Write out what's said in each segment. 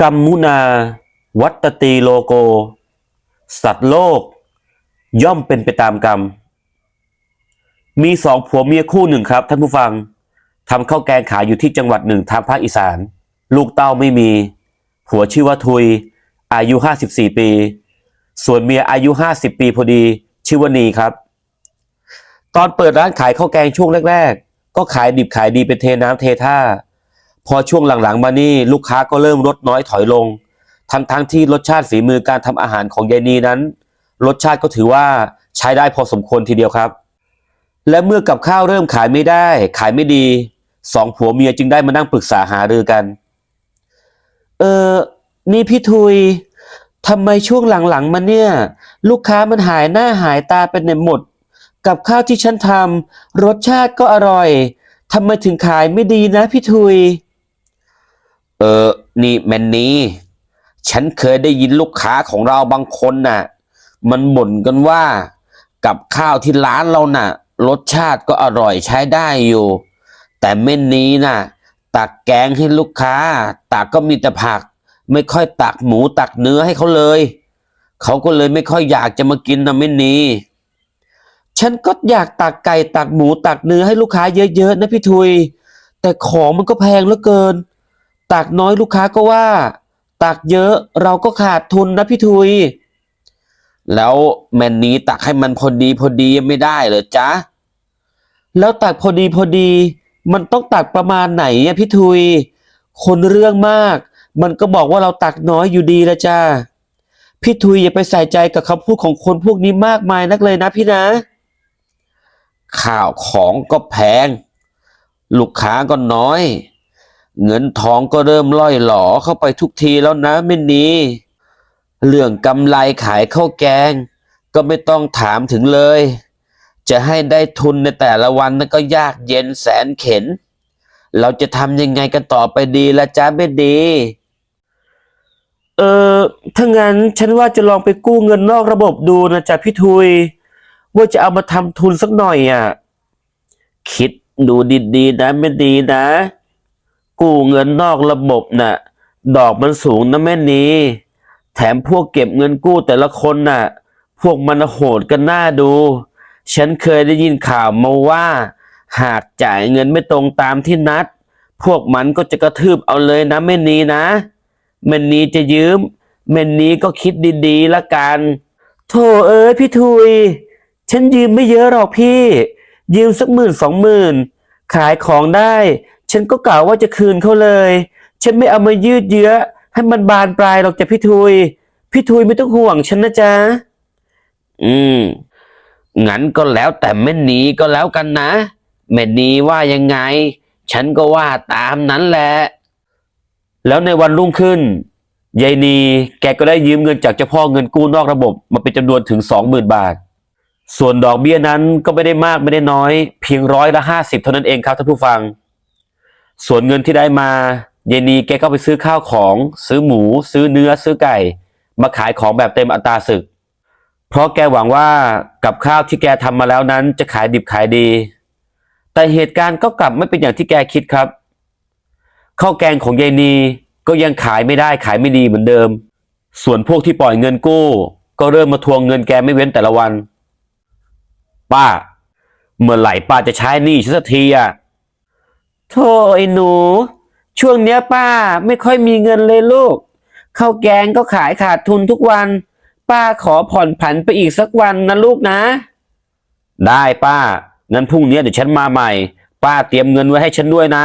กรรมมุนา วัตตีโลโก สัตว์โลก ย่อมเป็นไปตามกรรม มีสองผัวเมียคู่หนึ่งครับ ท่านผู้ฟังทำข้าวแกงขายอยู่ที่จังหวัดหนึ่งทางภาคอีสาน ลูกเต้าไม่มี ผัวชื่อว่าทุย อายุห้าสิบสี่ปี ส่วนเมียอายุห้าสิบปีพอดี ชื่อว่านีครับ ตอนเปิดร้านขายข้าวแกงช่วงแรก ๆ ก็ขายดิบขายดีเป็นเทน้ำเทท่า พอช่วงหลังๆมานี่ลูกค้าก็เริ่มลดน้อยถอยลง ทั้งๆที่รสชาติฝีมือการทำอาหารของยายนีนั้น รสชาติก็ถือว่าใช้ได้พอสมควรทีเดียวครับ และเมื่อกับข้าวเริ่มขายไม่ได้ ขายไม่ดีสองผัวเมียจึงได้มานั่งปรึกษาหารือกัน เออนี่พี่ทุยทำไมช่วงหลังๆมาเนี่ย ลูกค้ามันหายหน้าหายตาเป็นหนหมด กับข้าวที่ฉันทำรสชาติก็อร่อยทำไมถึงขายไม่ดีนะพี่ทุย ออนี่แมนนี่ฉันเคยได้ยินลูกค้าของเราบางคนน่ะ มันบ่นกันว่ากับข้าวที่ร้านเราน่ะ รสชาติก็อร่อยใช้ได้อยู่ แต่เมนนี้น่ะ ตักแกงให้ลูกค้า ตักก็มีแต่ผัก ไม่ค่อยตักหมูตักเนื้อให้เขาเลย เขาก็เลยไม่ค่อยอยากจะมากินนะเมนนี้ฉันก็อยากตักไก่ตักหมูตักเนื้อให้ลูกค้าเยอะๆนะพี่ทุย แต่ของมันก็แพงเหลือเกิน ตักน้อยลูกค้าก็ว่า ตักเยอะเราก็ขาดทุนนะพี่ทุย แล้วแมนนี้ตักให้มันพอดีพอดีไม่ได้เหรอจ๊ะ แล้วตักพอดีพอดี มันต้องตักประมาณไหนอะพี่ทุย คนเรื่องมาก มันก็บอกว่าเราตักน้อยอยู่ดีละจ้าพี่ทุยอย่าไปใส่ใจกับคำพูดของคนพวกนี้มากมายนักเลยนะพี่นะ ข้าวของก็แพง ลูกค้าก็น้อย เงินทองก็เริ่มล่อยหลอเข้าไปทุกทีแล้วนะไม่นีเรื่องกำไรขายข้าวแกง ก็ไม่ต้องถามถึงเลย จะให้ได้ทุนในแต่ละวันนั้นก็ยากเย็นแสนเข็น เราจะทำยังไงกันต่อไปดีละจ้าไม่ดี เออถ้างั้นฉันว่าจะลองไปกู้เงินนอกระบบดูนะจ๊ะพี่ทุย ว่าจะเอามาทำทุนสักหน่อยอะ คิดดูดีๆนะไม่ดีนะ กู้เงินนอกระบบน่ะ ดอกมันสูงนะแม่นีแถมพวกเก็บเงินกู้แต่ละคนน่ะ พวกมันโหดกันหน้าดู ฉันเคยได้ยินข่าวมาว่า หากจ่ายเงินไม่ตรงตามที่นัด พวกมันก็จะกระทืบเอาเลยนะแม่นีนะแม่นีจะยืมแม่นีก็คิดดีๆละกันโธ่เอ้ยพี่ทุย ฉันยืมไม่เยอะหรอกพี่ ยืมสักหมื่นสองหมื่นขายของได้ ฉันก็กล่าวว่าจะคืนเขาเลย ฉันไม่เอามายืดเยื้อ ให้มันบานปลายหรอกจ้ะพี่ทุย พี่ทุยไม่ต้องห่วงฉันนะจ๊ะ อืม งั้นก็แล้วแต่แม่นีก็แล้วกันนะ แม่นีว่ายังไง ฉันก็ว่าตามนั้นแหละ แล้วในวันรุ่งขึ้นยายนีแกก็ได้ยืมเงินจากเจ้าพ่อเงินกู้นอกระบบมาเป็นจำนวนถึงสองหมื่นบาท ส่วนดอกเบี้ยนั้นก็ไม่ได้มากไม่ได้น้อย เพียงร้อยละห้าสิบเท่านั้นเองครับท่านผู้ฟัง ส่วนเงินที่ได้มายายนีแกก็ไปซื้อข้าวของ ซื้อหมู ซื้อเนื้อ ซื้อไก่ มาขายของแบบเต็มอัตราศึก เพราะแกหวังว่ากับข้าวที่แกทำมาแล้วนั้นจะขายดิบขายดี แต่เหตุการณ์ก็กลับไม่เป็นอย่างที่แกคิดครับข้าวแกงของยายนีก็ยังขายไม่ได้ขายไม่ดีเหมือนเดิม ส่วนพวกที่ปล่อยเงินกู้ ก็เริ่มมาทวงเงินแกไม่เว้นแต่ละวัน ป้า เมื่อไหร่ป้าจะใช้หนี้ฉันสักทีอะ โธ่ไอ้หนู ช่วงเนี้ยป้าไม่ค่อยมีเงินเลยลูกข้าวแกงก็ขายขาดทุนทุกวัน ป้าขอผ่อนผันไปอีกสักวันนะลูกนะ ได้ป้างั้นพรุ่งนี้เดี๋ยวฉันมาใหม่ ป้าเตรียมเงินไว้ให้ฉันด้วยนะ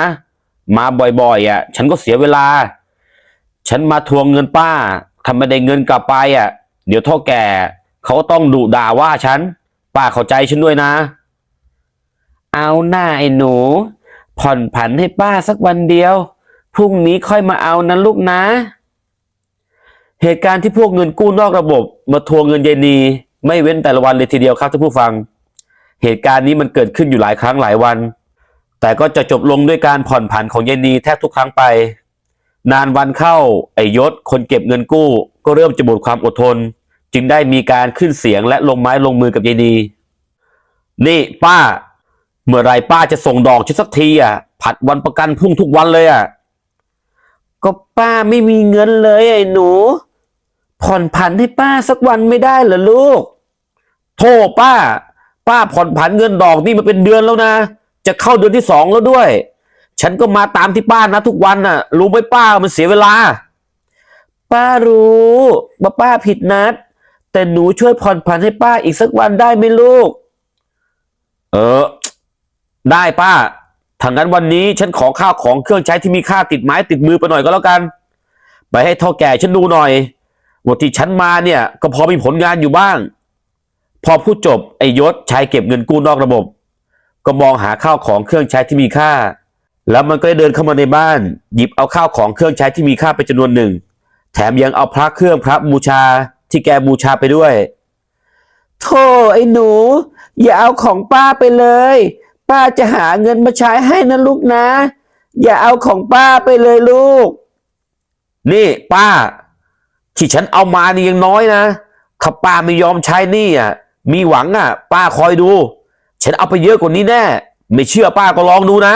มาบ่อยๆอะ ฉันก็เสียเวลา ฉันมาทวงเงินป้าทำไม่ได้เงินกลับไปอะ เดี๋ยวเท่าแก่เขาต้องดุด่าว่าฉัน ป้าเข้าใจฉันด้วยนะ เอาหน้าไอ้หนู ผ่อนผันให้ป้าสักวันเดียว พรุ่งนี้ค่อยมาเอานะลูกนะ เหตุการณ์ที่พวกเงินกู้นอกระบบ มาทวงเงินยายนีไม่เว้นแต่ละวันเลยทีเดียวครับท่านผู้ฟัง เหตุการณ์นี้มันเกิดขึ้นอยู่หลายครั้งหลายวัน แต่ก็จะจบลงด้วยการผ่อนผันของยายนีแทบทุกครั้งไป นานวันเข้าไอยศคนเก็บเงินกู้ ก็เริ่มจะหมดความอดทน จึงได้มีการขึ้นเสียงและลงไม้ลงมือกับยายนีนี่ป้า เมื่อไรป้าจะส่งดอกฉันสักทีอะ ผัดวันประกันพรุ่งทุกวันเลยอะ ก็ป้าไม่มีเงินเลยไอ้หนู ผ่อนผันให้ป้าสักวันไม่ได้เหรอลูก โทษป้า ป้าผ่อนผันเงินดอกนี่มาเป็นเดือนแล้วนะ จะเข้าเดือนที่สองแล้วด้วย ฉันก็มาตามที่ป้านะทุกวันน่ะ รู้ไหมป้ามันเสียเวลา ป้ารู้ว่าป้าผิดนัด แต่หนูช่วยผ่อนผันให้ป้าอีกสักวันได้ไหมลูก เออ ได้ป้าถ้างั้นวันนี้ฉันขอข้าวของเครื่องใช้ที่มีค่าติดไม้ติดมือไปหน่อยก็แล้วกัน ไปให้ท่าแก่ฉันดูหน่อยว่าที่ฉันมาเนี่ยก็พอมีผลงานอยู่บ้าง พอพูดจบไอ้ยศชายเก็บเงินกู้นอกระบบ ก็มองหาข้าวของเครื่องใช้ที่มีค่า แล้วมันก็ได้เดินเข้ามาในบ้าน หยิบเอาข้าวของเครื่องใช้ที่มีค่าไปจำนวนหนึ่ง แถมยังเอาพระเครื่องพระบูชาที่แกบูชาไปด้วยโธ่ไอ้หนู อย่าเอาของป้าไปเลย ป้าจะหาเงินมาใช้ให้นะลูกนะ อย่าเอาของป้าไปเลยลูก นี่ป้า ที่ฉันเอามานี่ยังน้อยนะถ้าป้าไม่ยอมใช้นี่อะ มีหวังอะ ป้าคอยดู ฉันเอาไปเยอะกว่านี้แน่ ไม่เชื่อป้าก็ลองดูนะ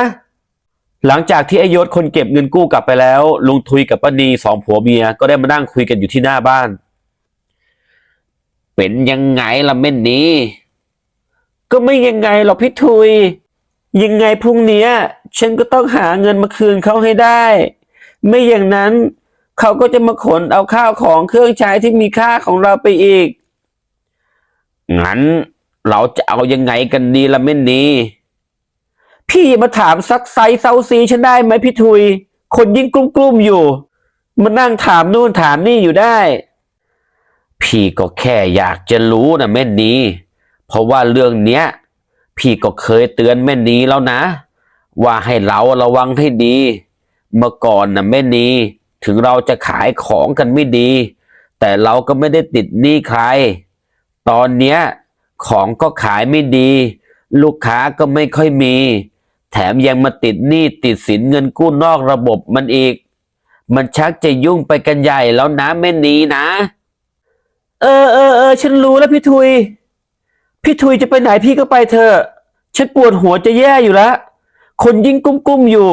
หลังจากที่ไอยศคนเก็บเงินกู้กลับไปแล้ว ลุงทุยกับป้านีสองผัวเมียก็ได้มานั่งคุยกันอยู่ที่หน้าบ้าน เป็นยังไงล่ะเม่นนี้ ก็ไม่ยังไงหรอกพี่ทุย ยังไงพรุ่งนี้ฉันก็ต้องหาเงินมาคืนเขาให้ได้ ไม่อย่างนั้นเขาก็จะมาขนเอาข้าวของเครื่องใช้ที่มีค่าของเราไปอีก งั้นเราจะเอายังไงกันดีละเม่นนี้ พี่มาถามซักไซเซาซีฉันได้ไหมพี่ทุย คนยิ่งกลุ้มๆอยู่มานั่งถามนู่นถามนี่อยู่ได้ พี่ก็แค่อยากจะรู้นะแม่นี้ เพราะว่าเรื่องเนี้ย พี่ก็เคยเตือนแม่นีแล้วนะ ว่าให้เราระวังให้ดี เมื่อก่อนนะแม่นีถึงเราจะขายของกันไม่ดี แต่เราก็ไม่ได้ติดหนี้ใคร ตอนเนี้ยของก็ขายไม่ดี ลูกค้าก็ไม่ค่อยมี แถมยังมาติดหนี้ติดสินเงินกู้นอกระบบมันอีก มันชักจะยุ่งไปกันใหญ่แล้วนะแม่นีนะ เออเออเออฉันรู้แล้วพี่ทุย พี่ทุยจะไปไหนพี่ก็ไปเถอะฉันปวดหัวจะแย่อยู่แล้ว คนยิ่งกุ้มๆอยู่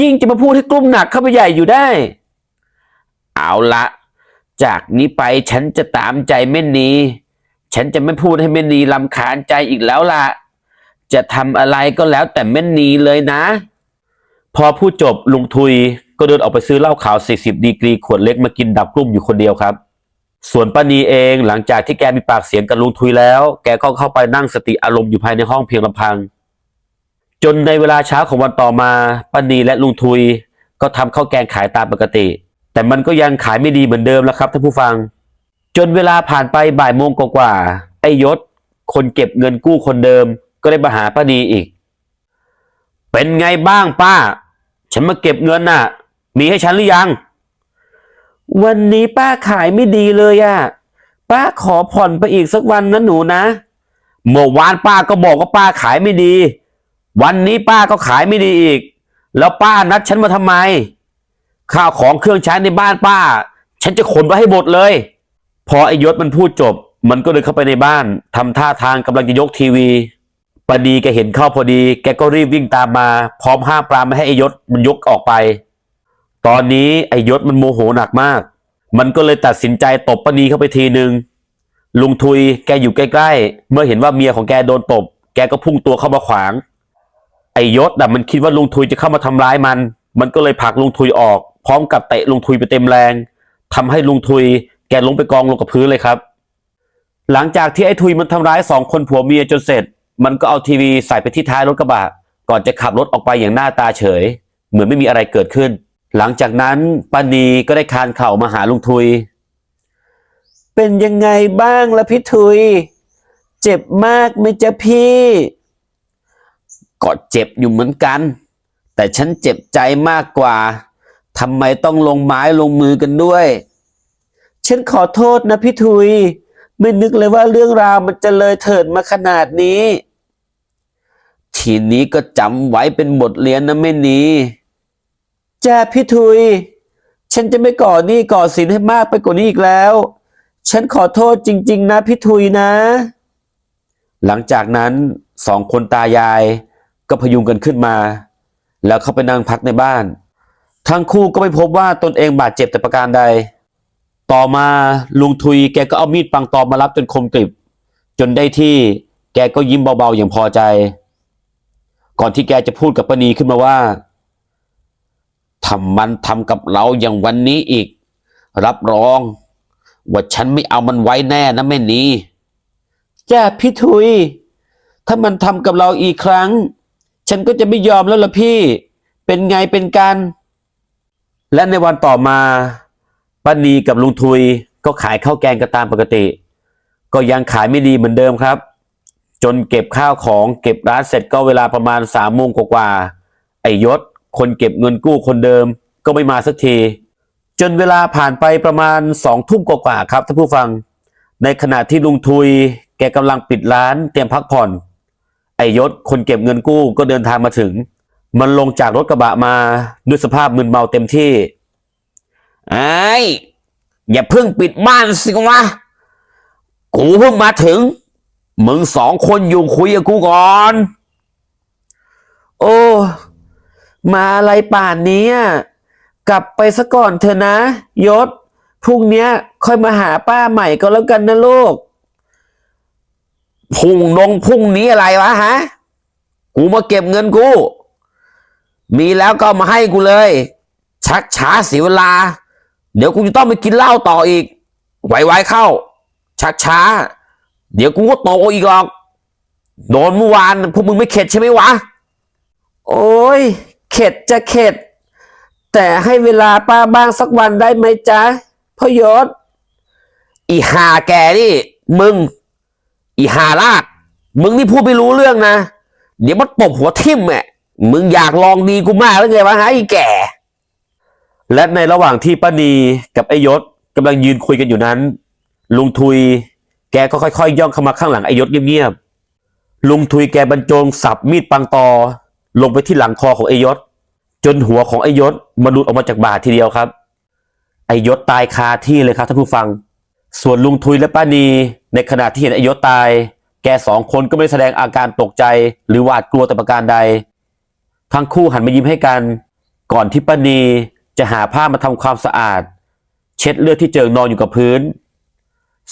ยิ่งจะมาพูดให้กุ้มหนักเข้าไปใหญ่อยู่ได้ เอาละ จากนี้ไปฉันจะตามใจแม่นีฉันจะไม่พูดให้แม่นีลำคาญใจอีกแล้วละจะทำอะไรก็แล้วแต่แม่นีเลยนะ พอพูดจบลุงทุยก็เดินออกไปซื้อเหล้าขาว 40 ดีกรีขวดเล็กมากินดับกลุ่มอยู่คนเดียวครับ ส่วนป้านีเองหลังจากที่แกมีปากเสียงกับลุงทุยแล้ว แกก็เข้าไปนั่งสติอารมณ์อยู่ภายในห้องเพียงลำพัง จนในเวลาเช้าของวันต่อมาป้านีและลุงทุย ก็ทำข้าวแกงขายตามปกติ แต่มันก็ยังขายไม่ดีเหมือนเดิมแล้วครับท่านผู้ฟัง จนเวลาผ่านไปบ่ายโมงกว่าไอ้ยศ คนเก็บเงินกู้คนเดิม ก็ได้มาหาป้านีอีก เป็นไงบ้างป้า ฉันมาเก็บเงินน่ะ มีให้ฉันหรือยัง วันนี้ป้าขายไม่ดีเลยอะป้าขอผ่อนไปอีกสักวันนะหนูนะ เมื่อวานป้าก็บอกว่าป้าขายไม่ดี วันนี้ป้าก็ขายไม่ดีอีก แล้วป้านัดฉันมาทำไม ข้าวของเครื่องใช้ในบ้านป้า ฉันจะขนไปให้หมดเลย พอไอยศมันพูดจบ มันก็เดินเข้าไปในบ้านทำท่าทางกำลังจะยกทีวีปานีแกเห็นเข้าพอดี แกก็รีบวิ่งตามมา พร้อมห้ามปรามไม่ให้ไอยศมันยกออกไป ตอนนี้ไอ้ยศมันโมโหหนักมาก มันก็เลยตัดสินใจตบปานีเข้าไปทีหนึ่งลุงทุยแกอยู่ใกล้ๆ เมื่อเห็นว่าเมียของแกโดนตบ แกก็พุ่งตัวเข้ามาขวาง ไอ้ยศน่ะมันคิดว่าลุงทุยจะเข้ามาทำร้ายมัน มันก็เลยผลักลุงทุยออก พร้อมกับเตะลุงทุยไปเต็มแรงทำให้ลุงทุย แกล้มไปกองลงกับพื้นเลยครับ หลังจากที่ไอ้ทุยมันทำร้ายสองคนผัวเมียจนเสร็จ มันก็เอาทีวีใส่ไปที่ท้ายรถกระบะ ก่อนจะขับรถออกไปอย่างหน้าตาเฉย เหมือนไม่มีอะไรเกิดขึ้น หลังจากนั้นป้านีก็ได้คานเข่ามาหาลุงทุย เป็นยังไงบ้างล่ะพี่ทุย เจ็บมากไหมจ๊ะพี่ก็เจ็บอยู่เหมือนกัน แต่ฉันเจ็บใจมากกว่าทำไมต้องลงไม้ลงมือกันด้วย ฉันขอโทษนะพี่ทุย ไม่นึกเลยว่าเรื่องราวมันจะเลยเถิดมาขนาดนี้ ทีนี้ก็จำไว้เป็นบทเรียนนะแม่นี จ้พี่ทุย ฉันจะไม่ก่อหนี้ก่อสินให้มากไปกว่านี้อีกแล้ว ฉันขอโทษจริง ๆ นะพี่ทุยนะ หลังจากนั้นสองคนตายายก็พยุงกันขึ้นมา แล้วเข้าไปนั่งพักในบ้าน ทั้งคู่ก็ไม่พบว่าตนเองบาดเจ็บแต่ประการใด ต่อมาลุงทุยแกก็เอามีดปังตอมารับจนคมกริบ จนได้ที่แกก็ยิ้มเบาๆอย่างพอใจ ก่อนที่แกจะพูดกับป้านีขึ้นมาว่า ทำมันทำกับเราอย่างวันนี้อีก รับรอง ว่าฉันไม่เอามันไว้แน่นะแม่นีจ้าพี่ทุย ถ้ามันทำกับเราอีกครั้ง ฉันก็จะไม่ยอมแล้วล่ะพี่ เป็นไงเป็นกันและในวันต่อมาป้านีกับลุงทุยก็ขายข้าวแกงกันตามปกติ ก็ยังขายไม่ดีเหมือนเดิมครับ จนเก็บข้าวของเก็บร้านเสร็จก็เวลาประมาณสามโมงกว่าๆไอยศ คนเก็บเงินกู้คนเดิมก็ไม่มาสักที จนเวลาผ่านไปประมาณสองทุ่มกว่าๆครับท่านผู้ฟัง ในขณะที่ลุงทุย แกกำลังปิดร้านเตรียมพักผ่อน ไอยศคนเก็บเงินกู้ก็เดินทางมาถึง มันลงจากรถกระบะมาด้วยสภาพมึนเมาเต็มที่ไอ้ยอย่าเพิ่งปิดบ้านสิวะกูเพิ่งมาถึง มึงสองคนอยู่คุยกับกูก่อน โอ้ มาอะไรป่านนี้อะกลับไปซะก่อนเถอะนะ ยศพรุ่งเนี้ยค่อยมาหาป้าใหม่ก็แล้วกันนะลูกพุ่งนงพรุ่งนี้อะไรวะฮะ กูมาเก็บเงินกู มีแล้วก็เอามาให้กูเลย ชักช้าเสียเวลา เดี๋ยวกูจะต้องไปกินเหล้าต่ออีก ไวๆเข้า ชักช้า เดี๋ยวกูก็โตอีกหรอก โดนเมื่อวานพวกมึงไม่เข็ดใช่ไหมวะ โอ้ย เข็ดจะเข็ด แต่ให้เวลาป้าบ้างสักวันได้ไหมจ๊ะพ่อยศ อีหาแกนี่ มึง อีหาลาก มึงนี่พูดไม่รู้เรื่องนะ เดี๋ยวมันตบหัวทิ่มแหมมึงอยากลองดีกูมากแล้วไงวะฮะไอ้แก่ และในระหว่างที่ป้านีกับไอ้ยศกำลังยืนคุยกันอยู่นั้น ลุงทุย แกก็ค่อยๆย่องเข้ามาข้างหลังไอ้ยศเงียบๆลุงทุยแกบรรจงสับมีดปังตอ ลงไปที่หลังคอของไอยศ จนหัวของไอยศมันหลุดออกมาจากบ่าทีเดียวครับ ไอยศตายคาที่เลยครับท่านผู้ฟัง ส่วนลุงทุยและป้านีในขณะที่เห็นไอยศตาย แกสองคนก็ไม่แสดงอาการตกใจ หรือหวาดกลัวแต่ประการใด ทั้งคู่หันมายิ้มให้กัน ก่อนที่ป้านีจะหาผ้ามาทำความสะอาด เช็ดเลือดที่เจิงนอนอยู่กับพื้น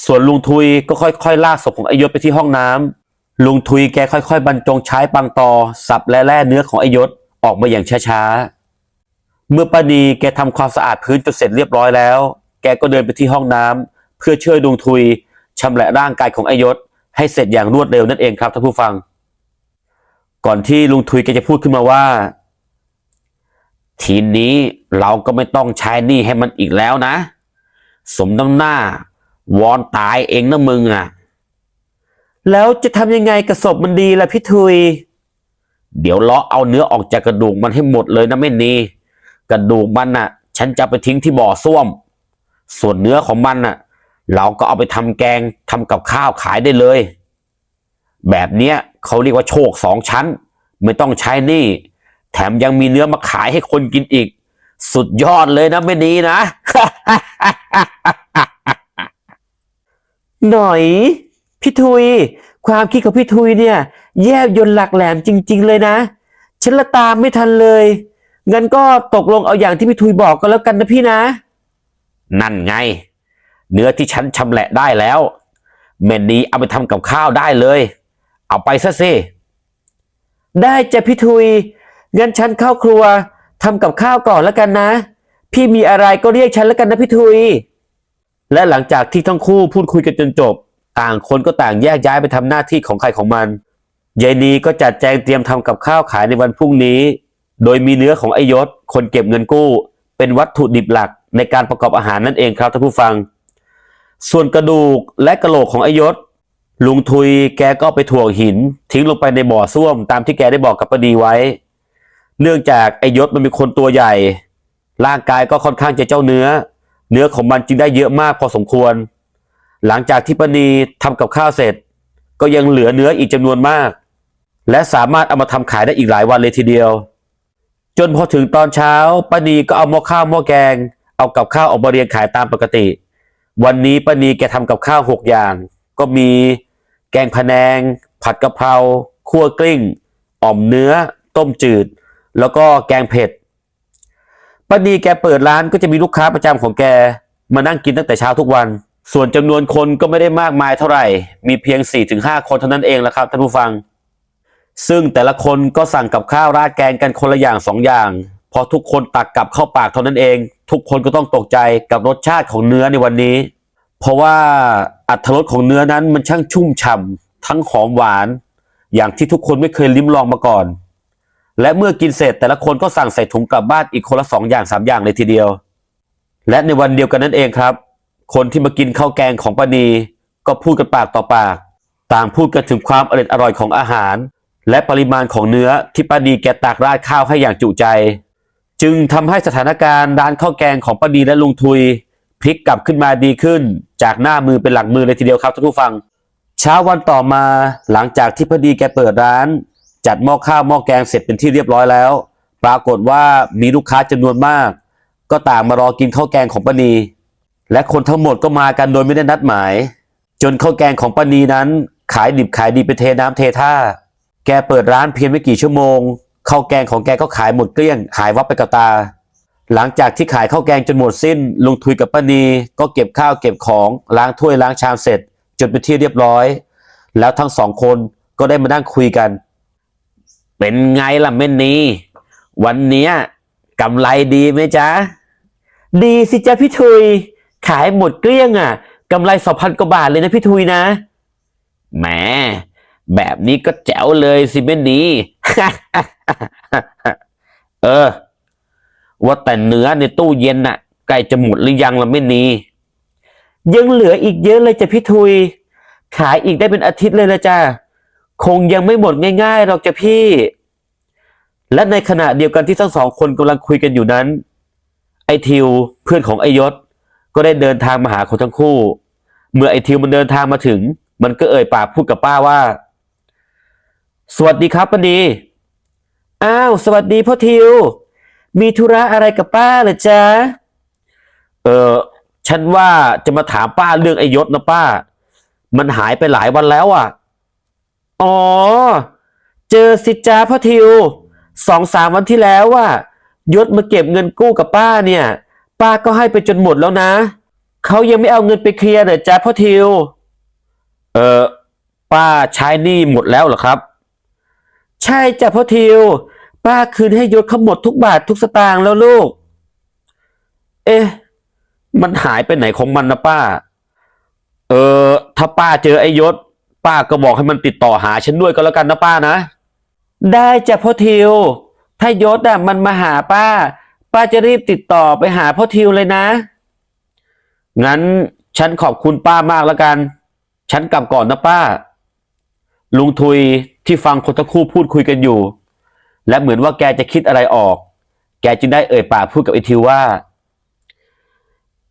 ส่วนลุงทุยก็ค่อยๆ ลากศพของไอยศไปที่ห้องน้ำ ลุงทุยแกค่อยๆ บรรจงใช้ปังตอ สับและแล่เนื้อของไอยศออกมาอย่างช้าๆ เมื่อป้านีแกทำความสะอาดพื้นจนเสร็จเรียบร้อยแล้ว แกก็เดินไปที่ห้องน้ำเพื่อช่วยลุงทุยชำแหละร่างกายของไอยศ ให้เสร็จอย่างรวดเร็วนั่นเองครับท่านผู้ฟัง ก่อนที่ลุงทุยแกจะพูดขึ้นมาว่า ทีนี้เราก็ไม่ต้องใช้หนี้ให้มันอีกแล้วนะ สมน้ำหน้าวอนตายเองนะมึงอะ แล้วจะทำยังไงกับศพมันดีล่ะพี่ทุย เดี๋ยวเลาะเอาเนื้อออกจากกระดูกมันให้หมดเลยนะแม่นีกระดูกมันน่ะ ฉันจะไปทิ้งที่บ่อส้วม ส่วนเนื้อของมันน่ะ เราก็เอาไปทำแกงทำกับข้าวขายได้เลย แบบเนี้ยเขาเรียกว่าโชคสองชั้น ไม่ต้องใช้หนี้แถมยังมีเนื้อมาขายให้คนกินอีก สุดยอดเลยนะไม่ดีนะ หน่อย พี่ทุย ความคิดของพี่ทุยเนี่ย แยบยนหลักแหลมจริง ๆ เลยนะ ฉันละตามไม่ทันเลยงั้นก็ตกลงเอาอย่างที่พี่ทุยบอกก็แล้วกันนะพี่นะ นั่นไง เนื้อที่ฉันชำแหละได้แล้วแม่นี้เอาไปทำกับข้าวได้เลย เอาไปซะสิได้จ้ะพี่ทุยงั้นฉันเข้าครัวทำกับข้าวก่อนแล้วกันนะ พี่มีอะไรก็เรียกฉันแล้วกันนะพี่ทุย และหลังจากที่ทั้งคู่พูดคุยกันจนจบ ต่างคนก็ต่างแยกย้ายไปทำหน้าที่ของใครของมันยายนีก็จัดแจงเตรียมทำกับข้าวขายในวันพรุ่งนี้ โดยมีเนื้อของไอยศ คนเก็บเงินกู้ เป็นวัตถุดิบหลักในการประกอบอาหารนั่นเองครับท่านผู้ฟัง ส่วนกระดูกและกระโหลกของไอยศ ลุงทุยแกก็ไปถ่วงหิน ทิ้งลงไปในบ่อส้วมตามที่แกได้บอกกับปดีไว้ เนื่องจากไอยศมันเป็นคนตัวใหญ่ ร่างกายก็ค่อนข้างจะเจ้าเนื้อ เนื้อของมันจึงได้เยอะมากพอสมควร หลังจากที่ปณีทำกับข้าวเสร็จ ก็ยังเหลือเนื้ออีกจำนวนมาก และสามารถเอามาทำขายได้อีกหลายวันเลยทีเดียว จนพอถึงตอนเช้าปณีก็เอาหม้อข้าวหม้อแกง เอากับข้าวออกมาเรียงขายตามปกติ วันนี้ปณีแกทำกับข้าวหกอย่าง ก็มีแกงพะแนง ผัดกะเพราคั่วกลิ้ง อ่อมเนื้อ ต้มจืด แล้วก็แกงเผ็ดปป้านีแกเปิดร้านก็จะมีลูกค้าประจำของแกมานั่งกินตั้งแต่เช้าทุกวัน ส่วนจำนวนคนก็ไม่ได้มากมายเท่าไหร่ มีเพียง 4-5 คนเท่านั้นเองละครับท่านผู้ฟัง ซึ่งแต่ละคนก็สั่งกับข้าวราดแกงกันคนละอย่างสองอย่างพอทุกคนตักกลับเข้าปากเท่านั้นเอง ทุกคนก็ต้องตกใจกับรสชาติของเนื้อในวันนี้ เพราะว่าอัตรสของเนื้อนั้นมันช่างชุ่มฉ่ำทั้งหอมหวาน อย่างที่ทุกคนไม่เคยลิ้มลองมาก่อน และเมื่อกินเสร็จแต่ละคนก็สั่งใส่ถุงกลับบ้านอีกคนละสองอย่างสามอย่างเลยทีเดียว และในวันเดียวกันนั่นเองครับ คนที่มากินข้าวแกงของป้านีก็พูดกันปากต่อปาก ต่างพูดกันถึงความอร่อยอร่อยของอาหาร และปริมาณของเนื้อที่ป้านีแกตักราดข้าวให้อย่างจุใจ จึงทำให้สถานการณ์ร้านข้าวแกงของป้านีและลุงทุยพลิกกลับขึ้นมาดีขึ้น จากหน้ามือเป็นหลังมือเลยทีเดียวครับท่านผู้ฟัง เช้าวันต่อมาหลังจากที่พอดีแกเปิดร้าน จัดหม้อข้าวหม้อแกงเสร็จเป็นที่เรียบร้อยแล้ว ปรากฏว่ามีลูกค้าจำนวนมาก ก็ต่างมารอกินข้าวแกงของป้านี และคนทั้งหมดก็มากันโดยไม่ได้นัดหมาย จนข้าวแกงของป้านีนั้น ขายดิบขายดีเป็นเทน้ำเทท่า แกเปิดร้านเพียงไม่กี่ชั่วโมงข้าวแกงของแกก็ขายหมดเกลี้ยง หายวับไปกับตา หลังจากที่ขายข้าวแกงจนหมดสิ้น ลุงทุยกับป้านีก็เก็บข้าวเก็บของล้างถ้วยล้างชามเสร็จ จนเป็นที่เรียบร้อย แล้วทั้งสองคนก็ได้มานั่งคุยกัน เป็นไงล่ะเม่นนีวันเนี้ยกำไรดีไหมจ๊ะ ดีสิจ๊ะพี่ทุย ขายหมดเกลี้ยงอะกำไรสองพันกว่าบาทเลยนะพี่ทุยนะแหมแบบนี้ก็แจ๋วเลยสิเม่นนีเออ ว่าแต่เนื้อในตู้เย็นน่ะใกล้จะหมดหรือยังละเม่นนียังเหลืออีกเยอะเลยจ้ะพี่ทุย ขายอีกได้เป็นอาทิตย์เลยละจ้ะคงยังไม่หมดง่ายๆหรอกจ้ะพี่ และในขณะเดียวกันที่ทั้งสองคนกำลังคุยกันอยู่นั้น ไอทิวเพื่อนของไอยศ ก็ได้เดินทางมาหาคนทั้งคู่ เมื่อไอทิวมันเดินทางมาถึง มันก็เอ่ยปากพูดกับป้าว่า สวัสดีครับป้าดี อ้าว สวัสดีพ่อทิว มีธุระอะไรกับป้าเหรอจ๊ะ เออฉันว่าจะมาถามป้าเรื่องไอยศนะป้า มันหายไปหลายวันแล้วอะ อ๋อ เจอสิจ้าพ่อทิว สองสามวันที่แล้วว่ะยศมาเก็บเงินกู้กับป้าเนี่ย ป้าก็ให้ไปจนหมดแล้วนะ เขายังไม่เอาเงินไปเคลียร์เหรอจ้าพ่อทิว เออป้าใช้หนี้หมดแล้วเหรอครับ ใช่จ้ะพ่อทิว ป้าคืนให้ยศเขาหมดทุกบาททุกสตางค์แล้วลูก เอ๊ะ มันหายไปไหนของมันนะป้า เออ ถ้าป้าเจอไอ้ยศ ป้าก็บอกให้มันติดต่อหาฉันด้วยก็แล้วกันนะป้านะ ได้จ้ะพ่อทิว ถ้ายศอะมันมาหาป้า ป้าจะรีบติดต่อไปหาพ่อทิวเลยนะ งั้นฉันขอบคุณป้ามากแล้วกัน ฉันกลับก่อนนะป้า ลุงทุยที่ฟังคนทั้งคู่พูดคุยกันอยู่ และเหมือนว่าแกจะคิดอะไรออก แกจึงได้เอ่ยปากพูดกับไอทิวว่า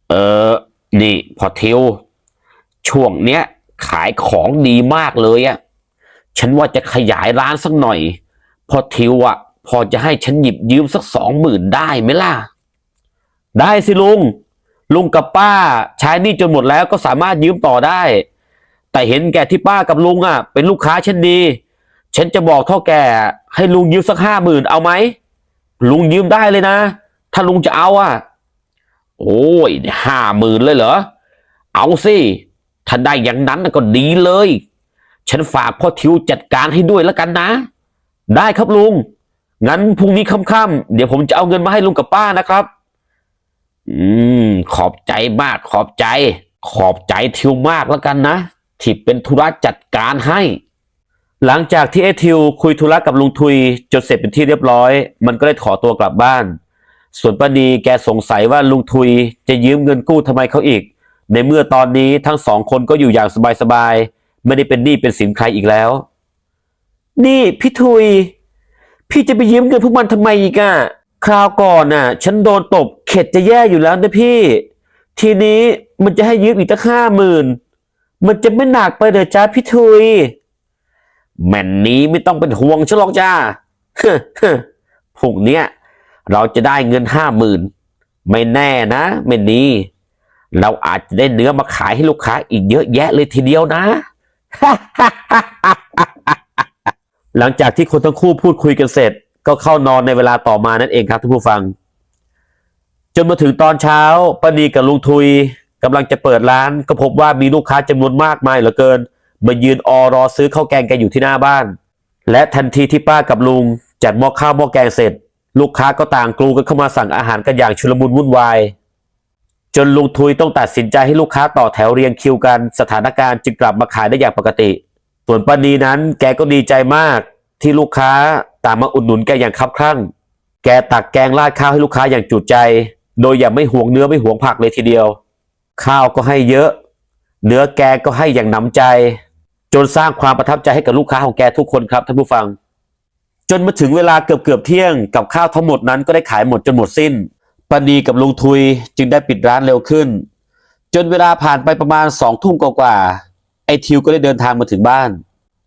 เออ นี่พอทิว ช่วงเนี้ยขายของดีมากเลยอะฉันว่าจะขยายร้านสักหน่อยพอทิวอะ พอจะให้ฉันหยิบยืมสักสองหมื่นได้ไหมล่ะ ได้สิลุง ลุงกับป้าใช้หนี่จนหมดแล้วก็สามารถยืมต่อได้ แต่เห็นแก่ที่ป้ากับลุงอะ เป็นลูกค้าฉันดี ฉันจะบอกเท่าแก่ ให้ลุงยืมสักห้าหมื่นเอาไหม ลุงยืมได้เลยนะ ถ้าลุงจะเอาอะ โอ้ยห้าหมื่นเลยเหรอ เอาสิถ้าได้อย่างนั้นก็ดีเลย ฉันฝากพ่อทิวจัดการให้ด้วยแล้วกันนะ ได้ครับลุง งั้นพรุ่งนี้ค่ำๆเดี๋ยวผมจะเอาเงินมาให้ลุงกับป้านะครับ อืม ขอบใจมากขอบใจ ขอบใจทิวมากแล้วกันนะที่เป็นธุระจัดการให้ หลังจากที่ไอทิวคุยธุระกับลุงทุยจนเสร็จเป็นที่เรียบร้อย มันก็ได้ขอตัวกลับบ้าน ส่วนป้านีแกสงสัยว่าลุงทุยจะยืมเงินกู้ทำไมเขาอีก ในเมื่อตอนนี้ทั้งสองคนก็อยู่อย่างสบายๆไม่ได้เป็นหนี้เป็นสินใครอีกแล้ว นี่พี่ทุย พี่จะไปยืมเงินพวกมันทำไมอีกอะคราวก่อนน่ะ ฉันโดนตบเข็ดจะแย่อยู่แล้วนะพี่ ทีนี้มันจะให้ยืมอีกตั้งห้าหมื่นมันจะไม่หนักไปเด้อจ้าพี่ทุย แม่นนี้ไม่ต้องเป็นห่วงฉันหรอกจ้าพวกเนี้ยเราจะได้เงินห้าหมื่นไม่แน่นะแม่นี้ เราอาจจะได้เนื้อมาขายให้ลูกค้าอีกเยอะแยะเลยทีเดียวนะ หลังจากที่คนทั้งคู่พูดคุยกันเสร็จ ก็เข้านอนในเวลาต่อมานั่นเองครับท่านผู้ฟัง จนมาถึงตอนเช้าป้านีกับลุงทุยกำลังจะเปิดร้าน ก็พบว่ามีลูกค้าจำนวนมากมายเหลือเกินมายืนออรอซื้อข้าวแกงแกอยู่ที่หน้าบ้าน และทันทีที่ป้ากับลุงจัดหม้อข้าวหม้อแกงเสร็จ ลูกค้าก็ต่างกรูกันเข้ามาสั่งอาหารกันอย่างชุลมุนวุ่นวายจนลุงทุยต้องตัดสินใจให้ลูกค้าต่อแถวเรียงคิวกัน สถานการณ์จึงกลับมาขายได้อย่างปกติ ส่วนป้านีนั้นแกก็ดีใจมากที่ลูกค้าตางมาอุดหนุนแกอย่างคับคั่ง แกตักแกงราดข้าวให้ลูกค้าอย่างจุใจ โดยอย่าไม่ห่วงเนื้อไม่ห่วงผักเลยทีเดียว ข้าวก็ให้เยอะ เนื้อแกก็ให้อย่างหนำใจ จนสร้างความประทับใจให้กับลูกค้าของแกทุกคนครับท่านผู้ฟัง จนมาถึงเวลาเกือบเกือบเที่ยงกับข้าวทั้งหมดนั้นก็ได้ขายหมดจนหมดสิ้นปานีกับลุงทุยจึงได้ปิดร้านเร็วขึ้น จนเวลาผ่านไปประมาณสองทุ่มกว่าๆ ไอทิวก็ได้เดินทางมาถึงบ้าน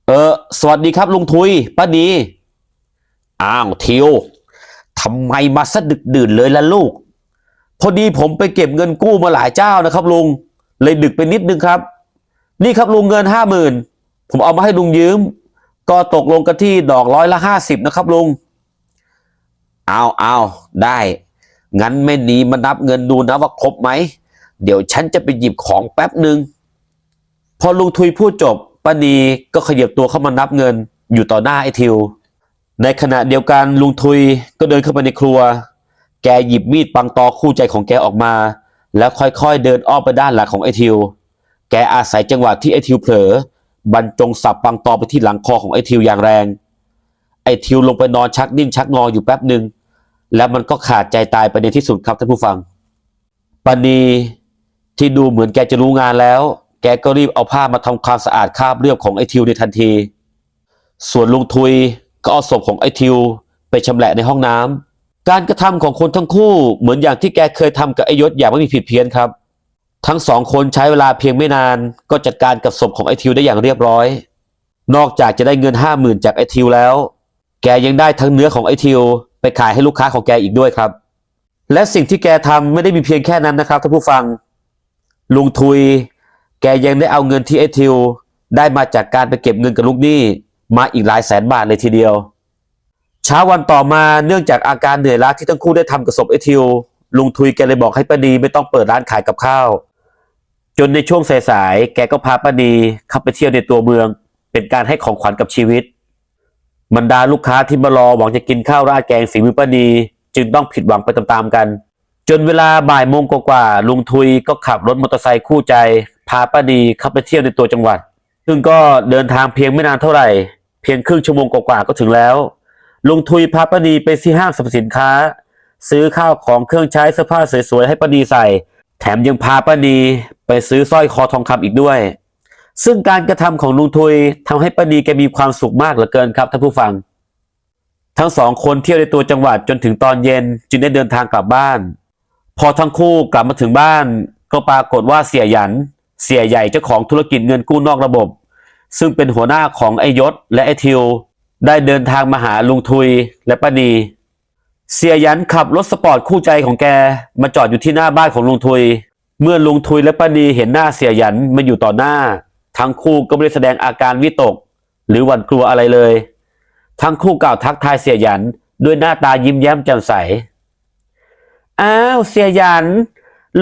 เออ สวัสดีครับลุงทุยป้านีอ้าวทิวทำไมมาสะดึกดื่นเลยล่ะลูก พอดีผมไปเก็บเงินกู้มาหลายเจ้านะครับลุง เลยดึกไปนิดนึงครับ นี่ครับลุงเงินห้าหมื่นผมเอามาให้ลุงยืม ก็ตกลงกันที่ดอกร้อยละห้าสิบนะครับลุง เอาเอาได้ งั้นแม่นีมานับเงินดูนะว่าครบไหม เดี๋ยวฉันจะไปหยิบของแป๊บหนึ่ง พอลุงทุยพูดจบป้านีก็ขยับตัวเข้ามานับเงินอยู่ต่อหน้าไอ้ทิว ในขณะเดียวกันลุงทุยก็เดินเข้าไปในครัว แกหยิบมีดปังตอคู่ใจของแกออกมา แล้วค่อยๆเดินอ้อมไปด้านหลังของไอ้ทิว แกอาศัยจังหวะที่ไอ้ทิวเผลอบรรจงสับปังตอไปที่หลังคอของไอ้ทิวอย่างแรง ไอ้ทิวลงไปนอนชักดิ้นชักงออยู่แป๊บหนึ่งแล้วมันก็ขาดใจตายไปในที่สุดครับท่านผู้ฟังปานีที่ดูเหมือนแกจะรู้งานแล้ว แกก็รีบเอาผ้ามาทำความสะอาดคราบเลือดของไอทิวในทันที ส่วนลุงทุยก็เอาศพของไอทิวไปชำแหละในห้องน้ำการกระทำของคนทั้งคู่เหมือนอย่างที่แกเคยทำกับไอยศอย่างไม่มีผิดเพี้ยนครับ ทั้งสองคนใช้เวลาเพียงไม่นาน ก็จัดการกับศพของไอทิวได้อย่างเรียบร้อย นอกจากจะได้เงินห้าหมื่นจากไอทิวแล้ว แกยังได้ทั้งเนื้อของไอทิวไปขายให้ลูกค้าของแกอีกด้วยครับ และสิ่งที่แกทำไม่ได้มีเพียงแค่นั้นนะครับท่านผู้ฟัง ลุงทุย แกยังได้เอาเงินที่ไอทิวได้มาจากการไปเก็บเงินกับลูกหนี้มาอีกหลายแสนบาทเลยทีเดียว เช้าวันต่อมาเนื่องจากอาการเหนื่อยล้าที่ทั้งคู่ได้ทำกับศพไอทิวลุงทุยแกเลยบอกให้ป้าดีไม่ต้องเปิดร้านขายกับข้าว จนในช่วงสายๆแกก็พาป้าดีเข้าไปเที่ยวในตัวเมือง เป็นการให้ของขวัญกับชีวิตบรรดาลูกค้าที่มารอหวังจะกินข้าวราดแกงฝีมือป้าดีจึงต้องผิดหวังไปตามๆกัน จนเวลาบ่ายโมงกว่าๆลุงทุยก็ขับรถมอเตอร์ไซค์คู่ใจ พาป้าดีเข้าไปเที่ยวในตัวจังหวัด ซึ่งก็เดินทางเพียงไม่นานเท่าไหร่ เพียงครึ่งชั่วโมงกว่าๆก็ถึงแล้ว ลุงทุยพาป้าดีไปที่ห้างสรรพสินค้า ซื้อข้าวของเครื่องใช้เสื้อผ้าสวยๆให้ป้าดีใส่ แถมยังพาป้าดีไปซื้อสร้อยคอทองคำอีกด้วย ซึ่งการกระทำของลุงทุยทำให้ป้าดีแกมีความสุขมากเหลือเกินครับท่านผู้ฟัง ทั้งสองคนเที่ยวในตัวจังหวัดจนถึงตอนเย็นจึงได้เดินทางกลับบ้าน พอทั้งคู่กลับมาถึงบ้านก็ปรากฏว่าเสียหยัน เสียใหญ่เจ้าของธุรกิจเงินกู้นอกระบบ ซึ่งเป็นหัวหน้าของไอยศและไอทิว ได้เดินทางมาหาลุงทุยและป้านี เสียยันขับรถสปอร์ตคู่ใจของแกมาจอดอยู่ที่หน้าบ้านของลุงทุย เมื่อลุงทุยและป้านีเห็นหน้าเสียยันมาอยู่ต่อหน้า ทั้งคู่ก็ไม่ได้แสดงอาการวิตก หรือหวั่นกลัวอะไรเลย ทั้งคู่กล่าวทักทายเสียยันด้วยหน้าตายิ้มแย้มแจ่มใส อ้าวเสียยัน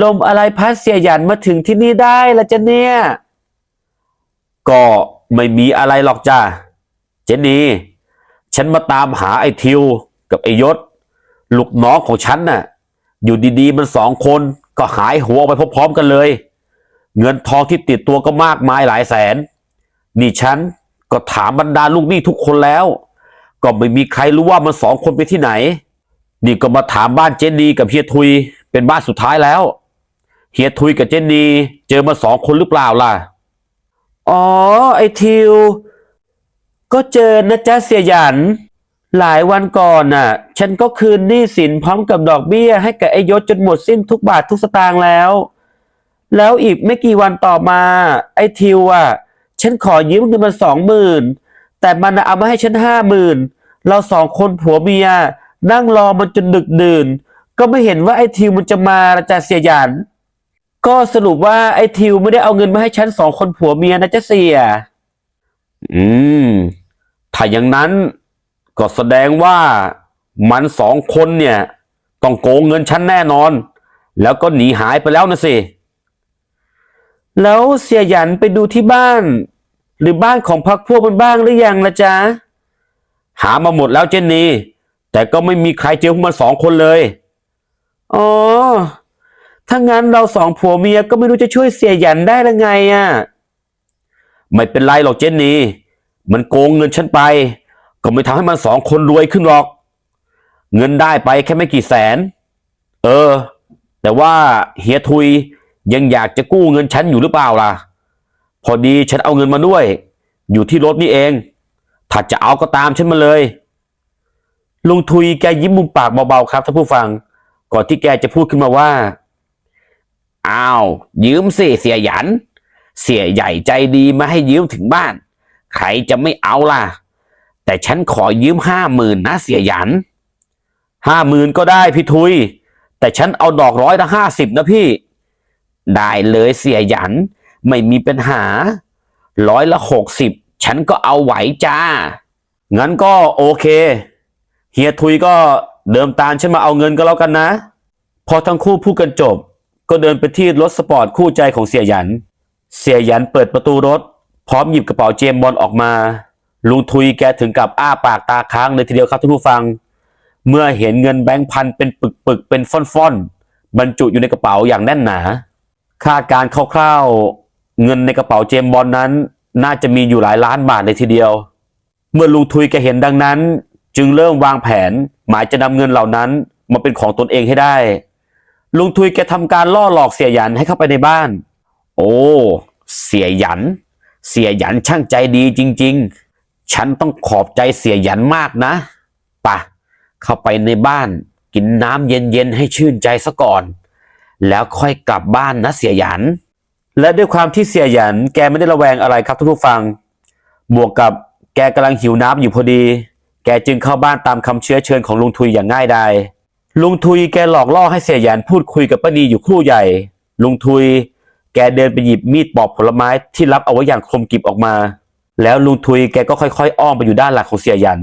ลมอะไรพัดเสียหยันมาถึงที่นี่ได้ละจ๊ะเนี่ย ก็ไม่มีอะไรหรอกจ้าเจนนี่ฉันมาตามหาไอ้ทิวกับไอ้ยศ ลูกน้องของฉันน่ะ อยู่ดีๆมันสองคนก็หายหัวไปพร้อมๆกันเลย เงินทองที่ติดตัวก็มากมายหลายแสน นี่ฉันก็ถามบรรดาลูกหนี้ทุกคนแล้ว ก็ไม่มีใครรู้ว่ามันสองคนไปที่ไหน นี่ก็มาถามบ้านเจนนีกับเฮียทุยเป็นบ้านสุดท้ายแล้ว เฮียทุยกับเจนนีเจอมาสองคนหรือเปล่าล่ะ อ๋อ ไอทิว ก็เจอนะจ๊ะเสียหยัน หลายวันก่อนน่ะ ฉันก็คืนหนี้สินพร้อมกับดอกเบี้ยให้กับไอยศจนหมดสิ้นทุกบาททุกสตางค์แล้ว แล้วอีกไม่กี่วันต่อมา ไอทิวอะ ฉันขอยืมเงินมาสองหมื่นแต่มันน่ะเอามาให้ฉันห้าหมื่นเราสองคนผัวเมีย นั่งรอมันจนดึกดื่น ก็ไม่เห็นว่าไอทิวมันจะมาละจ้ะเสียหยัน ก็สรุปว่าไอทิวไม่ได้เอาเงินมาให้ฉันสองคนผัวเมียนะจ๊ะเสีย อืม ถ้าอย่างนั้นก็แสดงว่ามันสองคนเนี่ย ต้องโกงเงินฉันแน่นอน แล้วก็หนีหายไปแล้วนะสิ แล้วเสียหยันไปดูที่บ้าน หรือบ้านของพักพวกมันบ้างหรือยังละจ๊ะ หามาหมดแล้วเจนนี่แต่ก็ไม่มีใครเจอพวกมันสองคนเลย อ๋อ ถ้างั้นเราสองผัวเมียก็ไม่รู้จะช่วยเสียหยันได้ละไงอะ ไม่เป็นไรหรอกเจนนี่ มันโกงเงินฉันไป ก็ไม่ทำให้มันสองคนรวยขึ้นหรอก เงินได้ไปแค่ไม่กี่แสน เออ แต่ว่าเฮียทุยยังอยากจะกู้เงินฉันอยู่หรือเปล่าล่ะ พอดีฉันเอาเงินมาด้วย อยู่ที่รถนี่เอง ถ้าจะเอาก็ตามฉันมาเลย ลุงทุยแกยิ้มมุมปากเบาๆครับท่านผู้ฟัง ก่อนที่แกจะพูดขึ้นมาว่า อ้าว ยืมสิเสียหยัน เสียใหญ่ใจดีมาให้ยืมถึงบ้าน ใครจะไม่เอาล่ะ แต่ฉันขอยืมห้าหมื่นนะเสียหยันห้าหมื่นก็ได้พี่ทุย แต่ฉันเอาดอกร้อยละห้าสิบนะพี่ ได้เลยเสียหยันไม่มีปัญหา ร้อยละหกสิบฉันก็เอาไหวจ้า งั้นก็โอเค เฮียทุยก็เดิมตามฉันมาเอาเงินก็แล้วกันนะ พอทั้งคู่พูดกันจบ ก็เดินไปที่รถสปอร์ตคู่ใจของเสียหยัน เสียหยันเปิดประตูรถ พร้อมหยิบกระเป๋าเจมบอลออกมา ลุงทุยแกถึงกับอ้าปากตาค้างเลยทีเดียวครับท่านผู้ฟัง เมื่อเห็นเงินแบงค์พันเป็นปึกๆเป็นฟ่อนๆบรรจุอยู่ในกระเป๋าอย่างแน่นหนา คาดการณ์คร่าวๆเงินในกระเป๋าเจมบอลนั้น น่าจะมีอยู่หลายล้านบาทเลยทีเดียว เมื่อลุงทุยแกเห็นดังนั้น จึงเริ่มวางแผนหมายจะนำเงินเหล่านั้นมาเป็นของตนเองให้ได้ ลุงทุยแกทำการล่อหลอกเสียหยันให้เข้าไปในบ้าน โอ้ เสียหยัน เสียหยันช่างใจดีจริง ๆ ฉันต้องขอบใจเสียหยันมากนะป่ะเข้าไปในบ้านกินน้ำเย็นๆให้ชื่นใจซะก่อน แล้วค่อยกลับบ้านนะเสียหยัน และด้วยความที่เสียหยันแกไม่ได้ระแวงอะไรครับทุกผู้ฟัง บวกกับแกกำลังหิวน้ำอยู่พอดี แกจึงเข้าบ้านตามคำเชื้อเชิญของลุงทุยอย่างง่ายดาย ลุงทุยแกหลอกล่อให้เสียหยันพูดคุยกับป้านีอยู่ครู่ใหญ่ ลุงทุย แกเดินไปหยิบมีดปอกผลไม้ที่รับเอาไว้อย่างคมกริบออกมา แล้วลุงทุยแกก็ค่อยๆ อ้อมไปอยู่ด้านหลังของเสียหยัน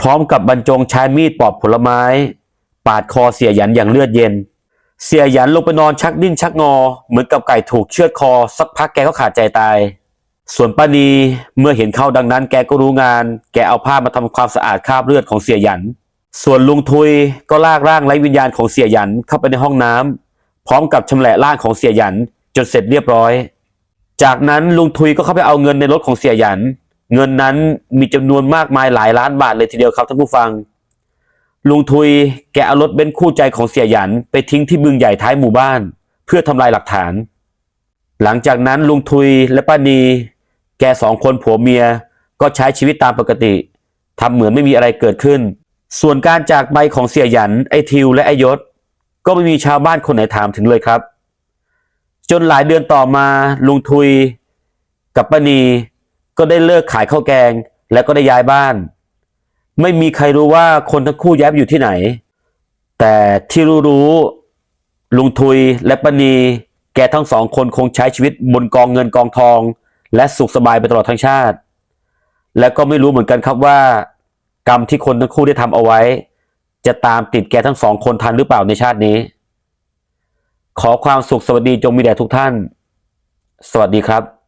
พร้อมกับบรรจงใช้มีดปอกผลไม้ ปาดคอเสียหยันอย่างเลือดเย็น เสียหยันลงไปนอนชักดิ้นชักงอ เหมือนกับไก่ถูกเชือดคอ สักพักแกก็ขาดใจตาย ส่วนป้านีเมื่อเห็นเข้าดังนั้น แกก็รู้งาน แกเอาผ้ามาทำความสะอาดคราบเลือดของเสียหยัน ส่วนลุงทุยก็ลากร่างไร้วิญญาณของเสียหยันเข้าไปในห้องน้ำพร้อมกับชำแหละร่างของเสียหยันจนเสร็จเรียบร้อย จากนั้นลุงทุยก็เข้าไปเอาเงินในรถของเสียหยัน เงินนั้นมีจำนวนมากมายหลายล้านบาทเลยทีเดียวครับท่านผู้ฟัง ลุงทุยแกเอารถเบนซ์คู่ใจของเสียหยันไปทิ้งที่บึงใหญ่ท้ายหมู่บ้าน เพื่อทำลายหลักฐาน หลังจากนั้นลุงทุยและป้านีแกสองคนผัวเมียก็ใช้ชีวิตตามปกติทำเหมือนไม่มีอะไรเกิดขึ้น ส่วนการจากไปของเสียหยันไอทิวและไอยศ ก็ไม่มีชาวบ้านคนไหนถามถึงเลยครับ จนหลายเดือนต่อมาลุงทุย กับป้านีก็ได้เลิกขายข้าวแกงและก็ได้ย้ายบ้าน ไม่มีใครรู้ว่าคนทั้งคู่ย้ายไปอยู่ที่ไหน แต่ที่รู้ๆลุงทุยและป้านีแกทั้งสองคนคงใช้ชีวิตบนกองเงินกองทอง และสุขสบายไปตลอดทั้งชาติ และก็ไม่รู้เหมือนกันครับว่า กรรมที่คนทั้งคู่ได้ทำเอาไว้ จะตามติดแกทั้งสองคนทันหรือเปล่าในชาตินี้ ขอความสุขสวัสดีจงมีแด่ทุกท่าน สวัสดีครับ